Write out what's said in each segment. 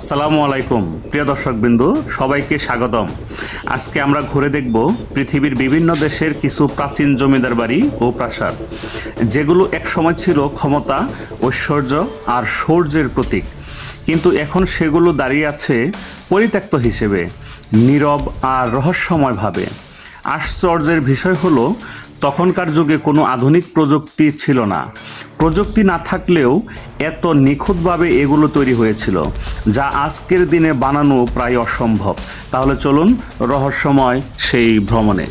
আসসালামু আলাইকুম। প্রিয় দর্শকবৃন্দু, সবাইকে স্বাগতম। আজকে আমরা ঘুরে দেখব পৃথিবীর বিভিন্ন দেশের কিছু প্রাচীন জমিদার বাড়ি ও প্রাসাদ, যেগুলো একসময় ছিল ক্ষমতা, ঐশ্বর্য আর সৌর্যের প্রতীক। কিন্তু এখন সেগুলো দাঁড়িয়ে আছে পরিত্যক্ত হিসেবে, নীরব আর রহস্যময়ভাবে আশ্চর্যের বিষয় হলো, তখনকার যুগে কোনো আধুনিক প্রযুক্তি ছিল না। প্রযুক্তি না থাকলেও এত নিখুঁতভাবে এগুলো তৈরি হয়েছিল, যা আজকের দিনে বানানো প্রায় অসম্ভব। তাহলে চলুন রহস্যময় সেই ভ্রমণে।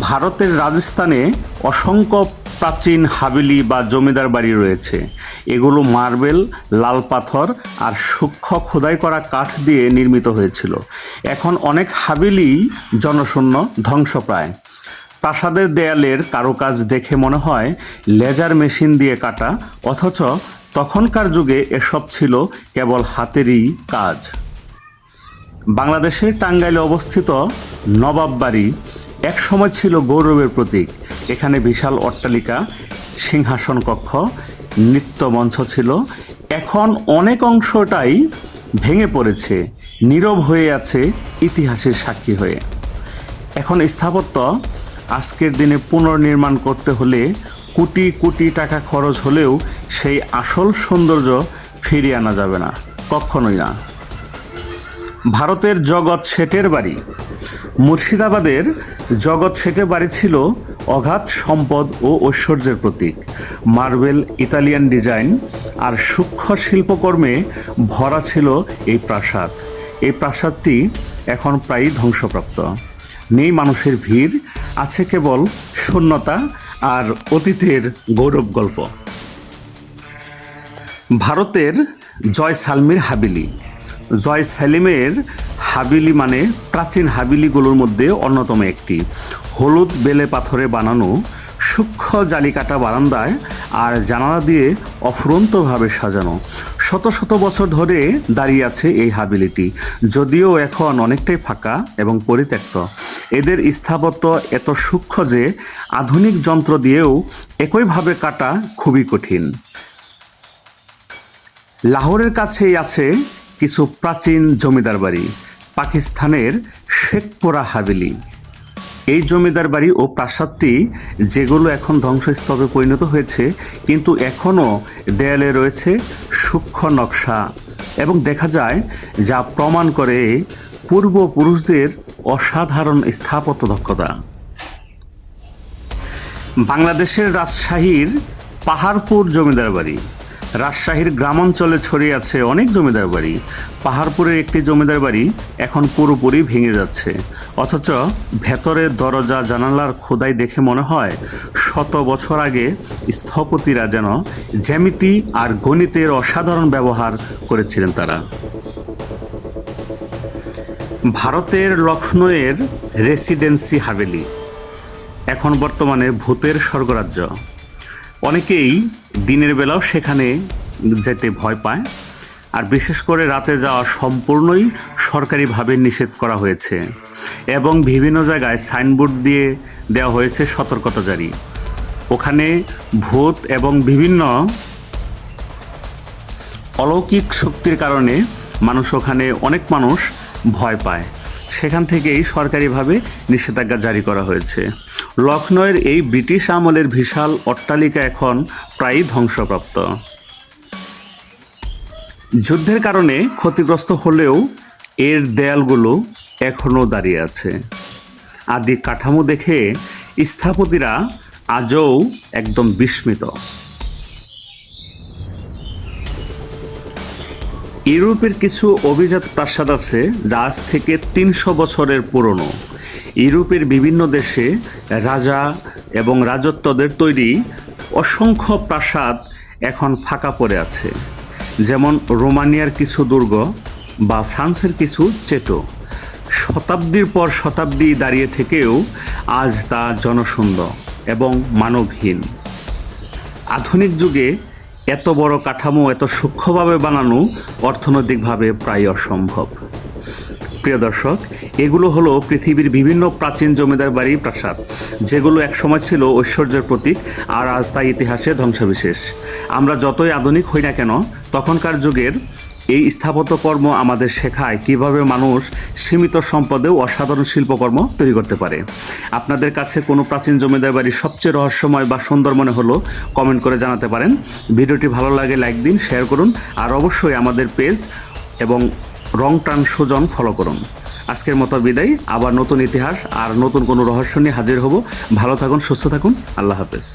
ভারতের রাজস্থানে অসংখ্য প্রাচীন হাবেলি বা জমিদার বাড়ি রয়েছে। এগুলো মার্বেল, লাল পাথর আর সূক্ষ্ম খোদাই করা কাঠ দিয়ে নির্মিত হয়েছিল। এখন অনেক হাবেলি জনশূন্য ধ্বংসপ্রায়। প্রাসাদের দেয়ালের কারুকাজ দেখে মনে হয় লেজার মেশিন দিয়ে কাটা, অথচ তখনকার যুগে এসব ছিল কেবল হাতেরই কাজ। বাংলাদেশের টাঙ্গাইলে অবস্থিত নবাব বাড়ি এক সময় ছিল গৌরবের প্রতীক। এখানে বিশাল অট্টালিকা, সিংহাসন কক্ষ, নৃত্য মঞ্চ ছিল। এখন অনেক অংশটাই ভেঙে পড়েছে, নীরব হয়ে আছে ইতিহাসের সাক্ষী হয়ে। এখন স্থাপত্য, আজকের দিনে পুনর্নির্মাণ করতে হলে কোটি কোটি টাকা খরচ হলেও সেই আসল সৌন্দর্য ফিরিয়ে আনা যাবে না, কখনোই না। ভারতের জগৎ শেঠের বাড়ি। মুর্শিদাবাদের জগৎ শেঠের বাড়ি ছিল অগাধ সম্পদ ও ঐশ্বর্যের প্রতীক। মার্বেল, ইতালিয়ান ডিজাইন আর সূক্ষ্ম শিল্পকর্মে ভরা ছিল এই প্রাসাদ। এই প্রাসাদটি এখন প্রায় ধ্বংসপ্রাপ্ত। নেই মানুষের ভিড়, আছে কেবল শূন্যতা আর অতীতের গৌরব গল্প। ভারতের জয় সালমির হাবিলি। জয় সালিমের হাবিলি মানে প্রাচীন হাবিলিগুলোর মধ্যে অন্যতম একটি। হলুদ বেলে পাথরে বানানো সূক্ষ্ম জালিকাটা বারান্দায় আর জানালা দিয়ে অফুরন্তভাবে সাজানো। শত শত বছর ধরে দাঁড়িয়ে আছে এই হাবিলিটি, যদিও এখন অনেকটাই ফাঁকা এবং পরিত্যক্ত। এদের স্থাপত্য এত সূক্ষ্ম যে আধুনিক যন্ত্র দিয়েও একইভাবে কাটা খুবই কঠিন। লাহোরের কাছেই আছে কিছু প্রাচীন জমিদার বাড়ি। পাকিস্তানের শেখপুরা হাভেলি। এই জমিদার বাড়ি ও প্রাসাদটি যেগুলো এখন ধ্বংসস্তবে পরিণত হয়েছে, কিন্তু এখনও দেয়ালে রয়েছে সূক্ষ্ম নকশা এবং দেখা যায় যা প্রমাণ করে পূর্বপুরুষদের অসাধারণ স্থাপত্য দক্ষতা। বাংলাদেশের রাজশাহীর পাহাড়পুর জমিদার বাড়ি। রাজশাহীর গ্রামাঞ্চলে ছড়িয়ে আছে অনেক জমিদার বাড়ি। পাহাড়পুরের একটি জমিদার বাড়ি এখন পুরোপুরি ভেঙে যাচ্ছে। অথচ ভেতরের দরজা, জানালার খোদাই দেখে মনে হয় শত বছর আগে স্থপতিরা যেন জ্যামিতি আর গণিতের অসাধারণ ব্যবহার করেছিলেন তারা। ভারতের লক্ষ্ণৌয়ের রেসিডেন্সি হাভেলি, এখন বর্তমানে ভূতের স্বর্গরাজ্য। অনেকেই দিনের বেলাও সেখানে যেতে ভয় পায়। আর বিশেষ করে রাতে যাওয়া সম্পূর্ণই সরকারিভাবে নিষেধ করা হয়েছে এবং বিভিন্ন জায়গায় সাইনবোর্ড দিয়ে দেওয়া হয়েছে সতর্কতা জারি। ওখানে ভূত এবং বিভিন্ন অলৌকিক শক্তির কারণে মানুষ ওখানে অনেক মানুষ ভয় পায়। সেখান থেকেই সরকারিভাবে নিষেধাজ্ঞা জারি করা হয়েছে। লখনৌয়ের এই ব্রিটিশ আমলের বিশাল অট্টালিকা এখন প্রায় ধ্বংসপ্রাপ্ত। যুদ্ধের কারণে ক্ষতিগ্রস্ত হলেও এর দেয়ালগুলো এখনও দাঁড়িয়ে আছে। আদি কাঠামো দেখে স্থাপতিরা আজও একদম বিস্মিত। ইউরোপের কিছু অভিজাত প্রাসাদ আছে যা আজ থেকে তিনশো বছরের পুরনো। ইউরোপের বিভিন্ন দেশে রাজা এবং রাজত্বদের তৈরি অসংখ্য প্রাসাদ এখন ফাঁকা পড়ে আছে। যেমন রোমানিয়ার কিছু দুর্গ বা ফ্রান্সের কিছু চেটো। শতাব্দীর পর শতাব্দী দাঁড়িয়ে থেকেও আজ তা জনশূন্য এবং মানবহীন। আধুনিক যুগে এত বড় কাঠামো, এত সূক্ষ্মভাবে বানানো অর্থনৈতিকভাবে প্রায় অসম্ভব। প্রিয় দর্শক, এগুলো হলো পৃথিবীর বিভিন্ন প্রাচীন জমিদার বাড়ির প্রাসাদ, যেগুলো একসময় ছিল ঐশ্বর্যের প্রতীক আর আজ তা ইতিহাসে ধ্বংসাবিশেষ। আমরা যতই আধুনিক হই না কেন, তখনকার যুগের এই স্থাপত্যকর্ম আমাদের শেখায় কীভাবে মানুষ সীমিত সম্পদেও অসাধারণ শিল্পকর্ম তৈরি করতে পারে। আপনাদের কাছে কোনো প্রাচীন জমিদার বাড়ির সবচেয়ে রহস্যময় বা সুন্দর মনে হলো কমেন্ট করে জানাতে পারেন। ভিডিওটি ভালো লাগে লাইক দিন শেয়ার করুন, আর অবশ্যই আমাদের পেজ এবং রং টান সুজন ফলো করুন। আজকের মতো বিদায়, আবার নতুন ইতিহাস আর নতুন কোনো রহস্য নিয়ে হাজির হব। ভালো থাকুন, সুস্থ থাকুন, আল্লাহ হাফেজ।